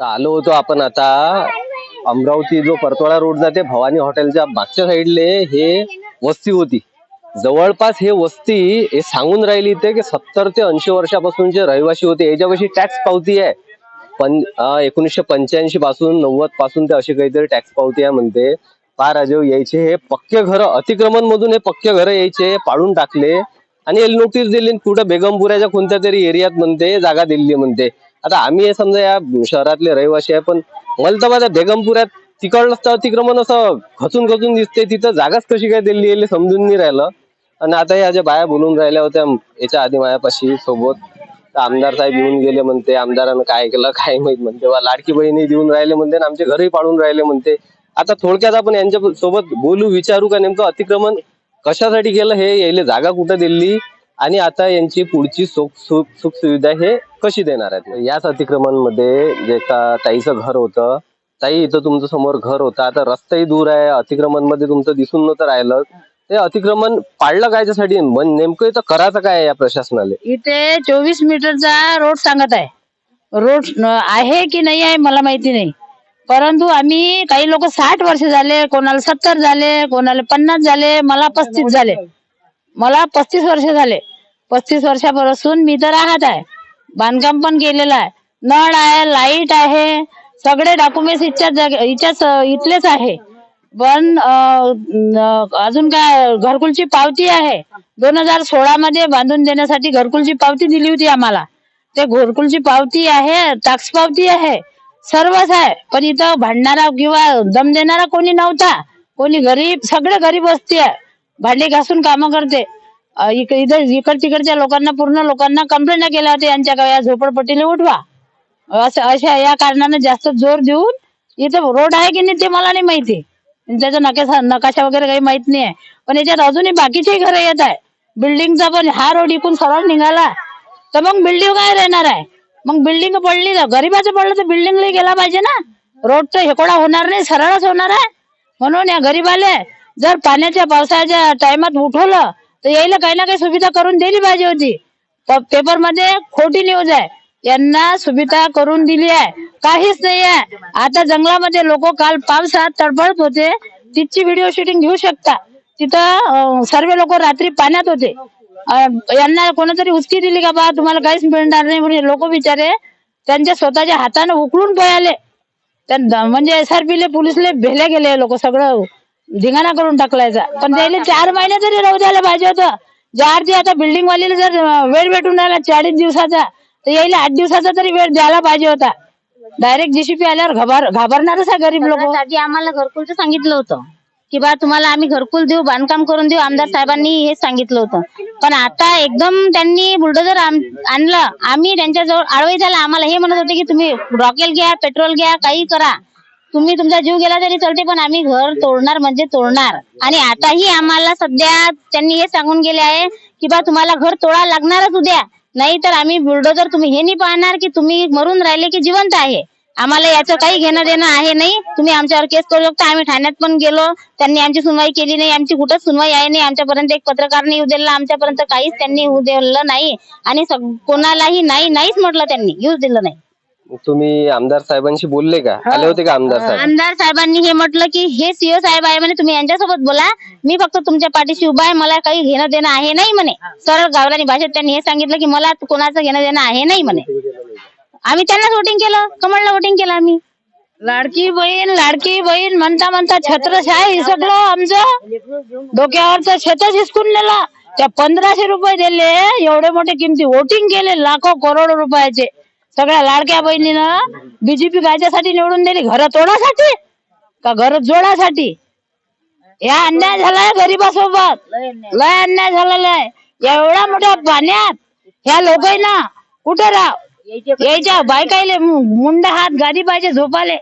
तर आलो होतो आपण आता अमरावती जो परतवाडा रोड जाते भवानी हॉटेलच्या मागच्या साईडले हे वस्ती होती. जवळपास हे वस्ती हे सांगून राहिली ते की सत्तर ते ऐंशी वर्षापासूनचे रहिवासी होते याच्यापाशी टॅक्स पावती आहे. पण एकोणीसशे पंच्याऐंशी पासून नव्वदपासून ते अशी काहीतरी टॅक्स पावती आहे म्हणते. पा राजेव यायचे हे पक्के घर अतिक्रमण मधून हे पक्के घर यायचे पाडून टाकले. आणि याला नोटीस दिली कुठं बेगमपुऱ्याच्या कोणत्या तरी एरियात म्हणते जागा दिली म्हणते. आता आम्ही समजा या शहरातले रहिवासी आहे पण मला तर माझ्या बेगमपुऱ्यात तिकडलं तर अतिक्रमण असं खचून खचून दिसते तिथं जागाच कशी काय दिली गेली समजून नाही राहिलं. आणि आता या ज्या बाया बोलून राहिल्या होत्या याच्या आधी मायापाशी सोबत आमदार साहेब येऊन गेले म्हणते आमदारानं काय केलं काय माहीत म्हणते वा लाडकी बहिणी देऊन राहिले म्हणते आणि आमचे घरही पाडून राहिले म्हणते. आता थोडक्यात आपण यांच्या सोबत बोलू विचारू का नेमकं अतिक्रमण कशासाठी केलं हे यायला जागा कुठं दिली? आणि आता यांची पुढची सुख सुख सुख सुविधा हे कशी देणार आहेत? याच अतिक्रमणमध्ये जे का ताईचं घर होतं ताई इथं तुमचं समोर घर होतं आता रस्ताही दूर आहे अतिक्रमणमध्ये तुमचं दिसून नव्हतं राहिलं. ते अतिक्रमण पाळलं कायच्यासाठी मन नेमकं इथं करायचं काय या प्रशासनाला? इथे चोवीस मीटरचा रोड सांगत आहे. रोड आहे की नाही आहे मला माहिती नाही. परंतु आम्ही काही लोक साठ वर्ष झाले कोणाला सत्तर झाले कोणाला पन्नास झाले मला पस्तीस झाले. मला पस्तीस वर्ष झाले. पस्तीस वर्षापासून मी तर राहत आहे. बांधकाम पण केलेलं आहे. नळ आहे लाइट आहे. सगळे डॉक्युमेंट्स इच्छा जागे इच्छाच इथलेच आहे. पण अजून काय घरकुलची पावती आहे. दोन हजार सोळा मध्ये बांधून देण्यासाठी घरकुलची पावती दिली होती आम्हाला. ते घरकुलची पावती आहे टॅक्स पावती आहे. सर्वच आहे. पण इथं भांडणारा किंवा दम देणारा कोणी नव्हता. कोणी गरीब सगळे गरीब असते आहे. भांडे घासून कामं करते. इक- इथं इकड तिकडच्या लोकांना पूर्ण लोकांना कंप्लेंट केल्या होत्या यांच्या का या झोपडपट्टीला उठवा. असं अशा या कारणाने जास्त जोर देऊन इथं रोड आहे की नाही ते मला नाही माहिती. त्याचा नकाशा नकाशा वगैरे काही माहीत नाही आहे. पण याच्यात अजूनही बाकीचे घर येत आहे. बिल्डिंगचा पण हा रोड इकून सरळ निघाला. तर मग बिल्डिंग काय राहणार आहे? मग बिल्डिंग पडली तर गरीबाचं पडलं तर बिल्डिंगला गेला पाहिजे ना? रोड तर हेकोडा होणार नाही सरळच होणार आहे. म्हणून या गरीबाले जर पाण्याच्या पावसाच्या टायमात उठवलं तर यायला काही ना काही सुविधा करून दिली पाहिजे होती. पेपरमध्ये खोटी न्यूज आहे. यांना सुविधा करून दिली आहे. काहीच नाही आहे. आता जंगलामध्ये लोक काल पावसात तडफडत होते. तिथची व्हिडिओ शूटिंग घेऊ शकता. तिथं सर्व लोक रात्री पाण्यात होते. यांना कोणातरी उचकी दिली का बा? तुम्हाला काहीच मिळणार नाही म्हणजे लोक बिचारे त्यांच्या स्वतःच्या हाताने उकळून पळाले. त्या म्हणजे एसआरपीले पोलिसले भेले गेले लोक सगळं. धिंगाणा करून टाकलायचा. पण त्याला चार महिने तरी राहू द्यायला पाहिजे होतं ज्या अर्थी आता बिल्डिंग वालीला जर वेळ भेटून राहिला चाळीस दिवसाचा तर यायला आठ दिवसाचा तरी वेळ द्यायला पाहिजे होता. डायरेक्ट जीसीपी आल्यावर घाबर घाबरणारच आहे गरीब लोक. आम्हाला घरकुलचं सांगितलं होतं. की बा तुम्हाला आम्ही घरकुल देऊ बांधकाम करून देऊ आमदार साहेबांनी हे सांगितलं होतं. पण आता एकदम त्यांनी बुलडोजर आणलं. आम्ही त्यांच्याजवळ आळवी झाला. आम्हाला हे म्हणत होते की तुम्ही रॉकेल घ्या पेट्रोल घ्या काही करा. तुम्ही तुमचा जीव गेला तरी चालते पण आम्ही घर तोडणार म्हणजे तोडणार. आणि आताही आम्हाला सध्या त्यांनी हे सांगून गेले आहे की बा तुम्हाला घर तोडा लागणारच उद्या. नाही तर आम्ही बुलडोजर तुम्ही हे नाही पाहणार की तुम्ही मरून राहिले की जिवंत आहे. आम्हाला याचं काही घेणं देणं आहे नाही. तुम्ही आमच्यावर केस करू शकता. आम्ही ठाण्यात पण गेलो. त्यांनी आमची सुनवाई केली नाही. आमची कुठंच सुनवाई आहे नाही. आमच्यापर्यंत एक पत्रकार नाही येऊ आमच्यापर्यंत काहीच त्यांनी येऊ दिलं नाही. आणि कोणालाही नाही नाहीच म्हटलं त्यांनी. येऊ दिलं नाही. तुम्ही आमदार साहेबांशी बोलले का? आले होते का आमदार साहेब? आमदार साहेबांनी हे म्हटलं की हे सीओ साहेब आहे म्हणे तुम्ही यांच्यासोबत बोला. मी फक्त तुमच्या पाठीशी उभा आहे मला काही घेणं देणं आहे नाही म्हणे. सरळ गावरानी भाषेत त्यांनी हे सांगितलं की मला कोणाचं घेणं देणं आहे नाही म्हणे. आम्ही त्यांनाच वोटिंग केलं कमळला वोटिंग केलं आम्ही. लाडकी बहीण लाडकी बहीण म्हणता म्हणता छत्रछाया हिसकलो आमचं. डोक्यावरचं छतच हिसकून नेला. त्या पंधराशे रुपये दिले एवढे मोठे किमती. वोटिंग केले लाखो करोड रुपयाचे. सगळ्या लाडक्या बहिणीनं बीजेपी कायच्यासाठी निवडून दिली घर तोडासाठी? का घर जोडासाठी? या अन्याय झालाय गरीबासोबत. लय अन्याय झालेला आहे एवढ्या मोठ्या पाण्यात ह्या लोकांना कुठे राव यायच्या बायकाईले मुंड हात गाडी पाहिजे झोपाले.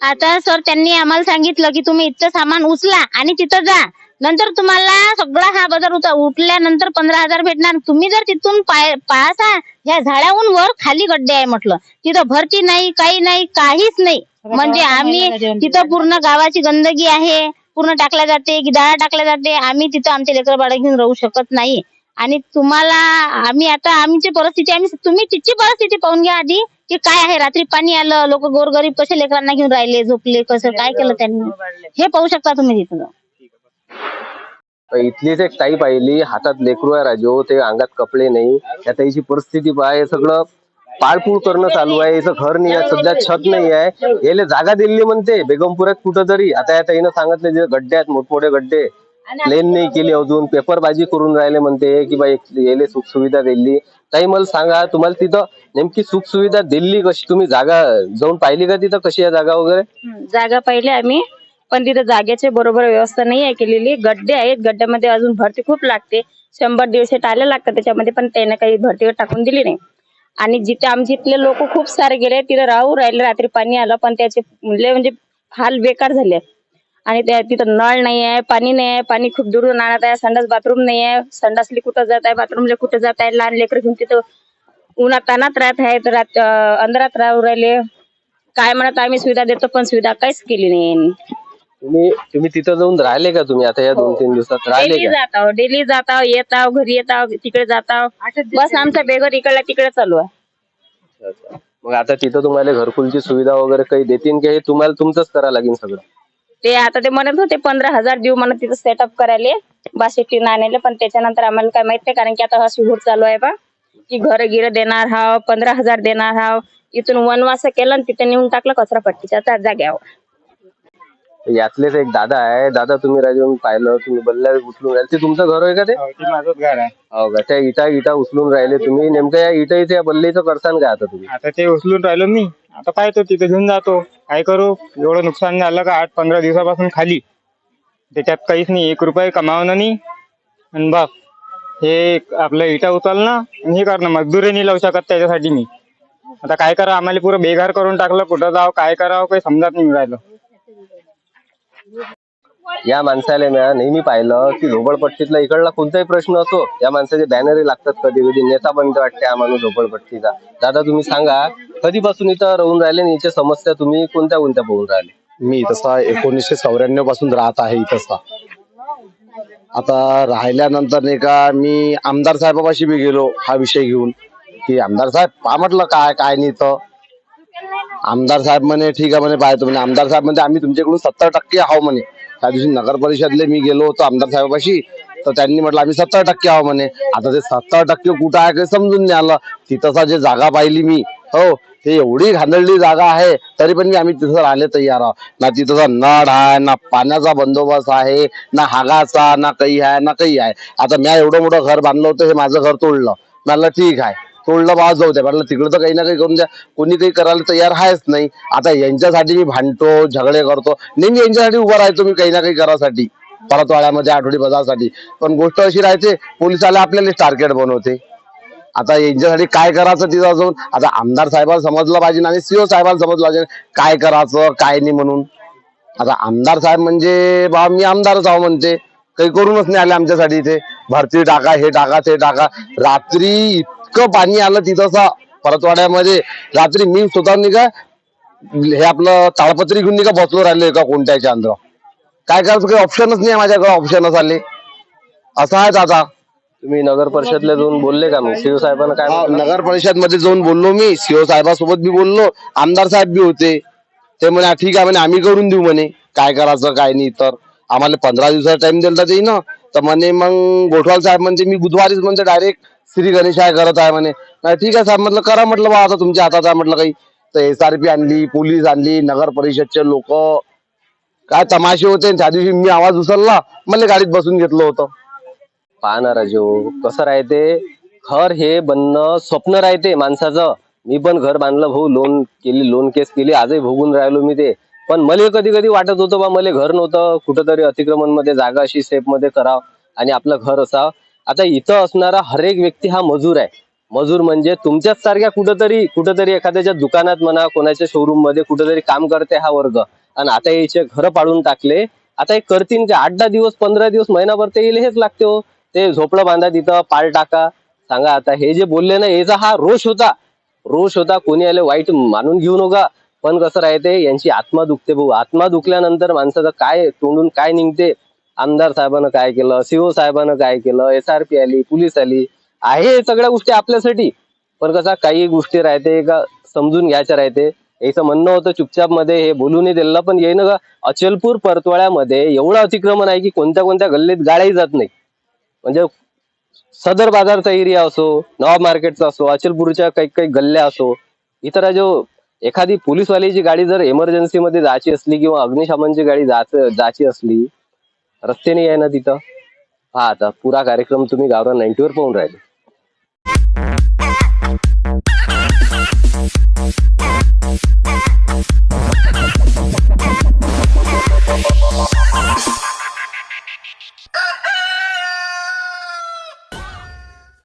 आता सर त्यांनी आम्हाला सांगितलं की तुम्ही इतकं सामान उचला आणि तिथं जा. नंतर तुम्हाला सगळा हा बाजार उत- उठल्यानंतर पंधरा हजार भेटणार तुम्ही जर तिथून पाय पाहता ह्या झाडाहून वर खाली गड्डे आहे म्हटलं तिथं भरती नाही काही नाही काहीच नाही म्हणजे आम्ही तिथं पूर्ण गावाची गंदगी आहे पूर्ण टाकल्या जाते गिदाळा टाकल्या जाते आम्ही तिथं आमचे लेकर बाळ घेऊन राहू शकत नाही आणि तुम्हाला आम्ही आता आमची परिस्थिती आम्ही तुम्ही तिची परिस्थिती पाहून घ्या आधी की काय आहे रात्री पाणी आलं लोक गोरगरीब कसे लेकरांना घेऊन राहिले झोपले कसं काय केलं त्यांनी हे पाहू शकता तुम्ही तिथं इथलीच एक ताई पाहिली हातात लेकरू आहे राजो ते अंगात कपडे नाही. त्या ताईची परिस्थिती पहा हे सगळं पाळपूळ करणं चालू आहे याचं घर नाही आहे सध्या छत नाही आहे. याले जागा दिली म्हणते बेगमपुरात कुठं तरी आता या ताईनं सांगितलं जे गड्डे आहेत मोठमोठे गड्डे. प्लेन नाही केली अजून पेपरबाजी करून राहिले म्हणते की बाई याले सुख सुविधा दिली. ताई मला सांगा तुम्हाला तिथं नेमकी सुख सुविधा दिली कशी? तुम्ही जागा जाऊन पाहिली का तिथं कशी आहे जागा वगैरे? जागा पाहिली आम्ही. पण तिथे जागेचे बरोबर व्यवस्था नाही आहे केलेली. गड्डे आहेत. गड्ड्यामध्ये अजून भरती खूप लागते. शंभर दीडशे टाले लागतात त्याच्यामध्ये पण त्याने काही भरतीवर टाकून दिली नाही. आणि जिथे आमच्या इथले लोक खूप सारे गेले तिथे राहू राहिले रात्री पाणी आलं पण त्याचे मुले म्हणजे हाल बेकार झाले. आणि त्या तिथं नळ नाही आहे पाणी नाही आहे पाणी खूप दुरून आणत आहे संडास बाथरूम नाही आहे. संडासली कुठं जात आहे बाथरूमला कुठं जात आहे लहान लेकर घेऊन तिथं उन्हात तानात राहत आहे तर अंधारात राहू राहिले. काय म्हणत आम्ही सुविधा देतो पण सुविधा काहीच केली नाही तुम्ही तुम्ही तिथं जाऊन राहिले का तुम्ही? आता या दोन तीन दिवसात राहिले डेली का? जात आहो डेली जात आहो येत आहो घरी येत आहो तिकडे जात आहो बस आमचा बेगर इकडला तिकडे चालू आहे. अच्छा. मग आता तिथं तुम्हाला घरकुलची सुविधा वगैरे काही देतील की? हे तुम्हाला तुमचंच करावं लागेल सगळं. ते आता ते म्हणत होते पंधरा हजार देऊ म्हणत तिथं सेटअप करायला. बाशिटी नाण्याला पण त्याच्यानंतर आम्हाला काय माहीत नाही कारण की आता हा शिहूर चालू आहे बा. की घर गिर देणार हाव पंधरा हजार देणार हाव. इथून वनवास केलं आणि तिथे नेऊन टाकलं कचरा पट्टीच्या त्या जाग्यावर. यातलेच एक दादा आहे. दादा तुम्ही राजून पाहिलं तुम्ही बल्ल्या उचलून राहिले. ते तुमचं घर आहे का ते? ते माझंच घर आहे. हो का? त्या इटा इटा उचलून राहिले तुम्ही. नेमकं या इटा इथे या बल्लीचं करसान का आता तुम्ही? आता ते उचलून राहिलो मी. आता पाहतो तिथे घेऊन जातो. काय करू? एवढं नुकसान झालं का? आठ पंधरा दिवसापासून खाली. त्याच्यात काहीच नाही. एक रुपये कमावणं नाही. आणि बघ हे आपलं इटा उचलणं आणि हे करणं. मजदुरी नाही लावू शकत त्याच्यासाठी मी. आता काय करा आम्हाला पुरं बेघर करून टाकलं. कुठं जावं? काय करावं? काही समजत नाही राहिलं. या माणसाला म्या नेहमी पाहिलं की झोपडपट्टीतला इकडला कोणताही प्रश्न असो या माणसाचे बॅनरही लागतात कधी कधी नेता बनते वाटते हा माणूस झोपडपट्टीचा. दादा तुम्ही सांगा कधीपासून इथं राहून राहिले आणि याच्या समस्या तुम्ही कोणत्या कोणत्या पाहून राहिले? मी तसा एकोणीसशे चौऱ्याण्णवपासून राहत आहे इथसा. आता राहिल्यानंतर नाही का मी आमदार साहेबापाशी मी गेलो हा विषय घेऊन की आमदार साहेब पा म्हटलं काय काय नाही तर आमदार साहेब म्हणे ठीक आहे म्हणे पाहतो म्हणे आमदार साहेब म्हणजे आम्ही तुमच्याकडून सत्तर टक्के आहो म्हणे. त्या दिवशी नगर परिषदले मी गेलो होतो आमदार साहेबाशी तर त्यांनी म्हटलं आम्ही सत्तर टक्के आहो म्हणे. आता ते सत्तर टक्के कुठं आहे काही समजून नाही आलं. तिथं जे जागा पाहिली मी हो ते एवढी घांदळली जागा आहे तरी पण मी आम्ही तिथं राहिले तयार आहोत. ना तिथंचा नळ आहे ना पाण्याचा बंदोबस्त आहे ना हागाचा ना काही आहे ना काही आहे. आता मी एवढं मोठं घर बांधलं होतं हे माझं घर तोडलं. म्हणलं ठीक आहे. तोंडला बा जाऊ द्या म्हटलं तिकडं तर काही ना काही करून द्या. कोणी काही करायला तयार आहेच नाही. आता यांच्यासाठी मी भांडतो झगडे करतो. नेहमी यांच्यासाठी उभा राहतो मी काही ना काही करासाठी. परतवाड्यामध्ये आठवडी बाजारसाठी. पण गोष्ट अशी राहते पोलिसाला आपल्याला टार्गेट बनवते. आता यांच्यासाठी काय करायचं तिथं जाऊन आता आमदार साहेबाला समजलं पाहिजे आणि सीओ साहेबाला समजलं पाहिजे. काय करायचं काय नाही म्हणून. आता आमदार साहेब म्हणजे बा मी आमदारच आहो म्हणते. काही करूनच नाही आले आमच्यासाठी इथे. भरती टाका हे टाका ते टाका. रात्री इतकं पाणी आलं तिथं परतवाड्यामध्ये. रात्री मी स्वतः का हे आपलं ताळपत्री घेऊन का बसलो राहिलो एका कोणत्याच्या अंदर. काय करायचं काही ऑप्शनच नाही माझ्याकडे ऑप्शनच आले. असं आहे आता तुम्ही नगर परिषदला जाऊन बोलले का मग? शिव साहेबांना काय हा, म्हटलं? नगर परिषदमध्ये जाऊन बोललो मी. सीओ साहेबासोबत बी बोललो. आमदार साहेब बी होते. ते म्हणे "हा, ठीक आहे म्हणे आम्ही करून देऊ म्हणे. काय करायचं काय नाही तर. आम्हाला पंधरा दिवसाचा टाइम दिला ते ना तर म्हणे मग गोठवाल साहेब म्हणते मी बुधवारीच म्हणते डायरेक्ट श्री गणेश आहे करत आहे म्हणे. नाही, ठीक आहे साहेब म्हटलं करा म्हटलं बा आता तुमच्या हातात आहे म्हटलं काही. तर एस आर पी आणली पोलीस आणली नगर परिषदचे लोक. काय तमाशे होते त्या दिवशी मी आवाज उचलला मला गाडीत बसून घेतलं होतं. पाहणार ना राजू कसं राहते घर हे बनणं स्वप्न राहते माणसाचं. मी पण घर बांधलं भाऊ लोन केली लोन केस केली आजही भोगून राहिलो मी ते. पण मला कधी कधी वाटत होतं बा मला घर नव्हतं कुठंतरी अतिक्रमणमध्ये जागा अशी सेफमध्ये करावं आणि आपलं घर असावं. आता इथं असणारा हरेक व्यक्ती हा मजूर आहे. मजूर म्हणजे तुमच्याच सारख्या कुठंतरी कुठंतरी एखाद्याच्या दुकानात म्हणा कोणाच्या शोरूममध्ये कुठंतरी काम करते हा वर्ग. आणि आता याचे घर पाडून टाकले आता हे करतील का आठ दहा दिवस पंधरा दिवस महिनाभर ते येईल हेच लागते हो. ते झोपडं बांधा तिथं पाळ टाका. सांगा आता हे जे बोलले ना याचा हा रोष होता. रोष होता कोणी आले वाईट मानून घेऊ नका. पण कसं राहते यांची आत्मा दुखते भाऊ आत्मा दुखल्यानंतर माणसाचं काय तोंडून काय निघते? आमदार साहेबानं काय केलं? सीओ साहेबानं काय केलं? एस आर पी आली पोलीस आली. आहे सगळ्या गोष्टी आपल्यासाठी. पण कसा काही गोष्टी राहते का समजून घ्यायच्या राहते. याचं म्हणणं होतं चुपचापमध्ये हे बोलूनही दिलं पण येईन का? अचलपूर परतवाड्यामध्ये एवढं अतिक्रमण आहे की कोणत्या कोणत्या गल्लीत गाड्याही जात नाही. म्हणजे सदर बाजारचा एरिया असो नवा मार्केटचा असो अचलपूरच्या काही काही गल्ल्या असो इतर जो एखादी पोलीसवाल्याची गाडी जर इमर्जन्सीमध्ये मध्ये जायची असली किंवा अग्निशमनची गाडी जायचं जायची असली रस्त्याने आहे ना तिथं? हा आता पुरा कार्यक्रम तुम्ही गावरा नाईन्टीवर पाहून राहिले.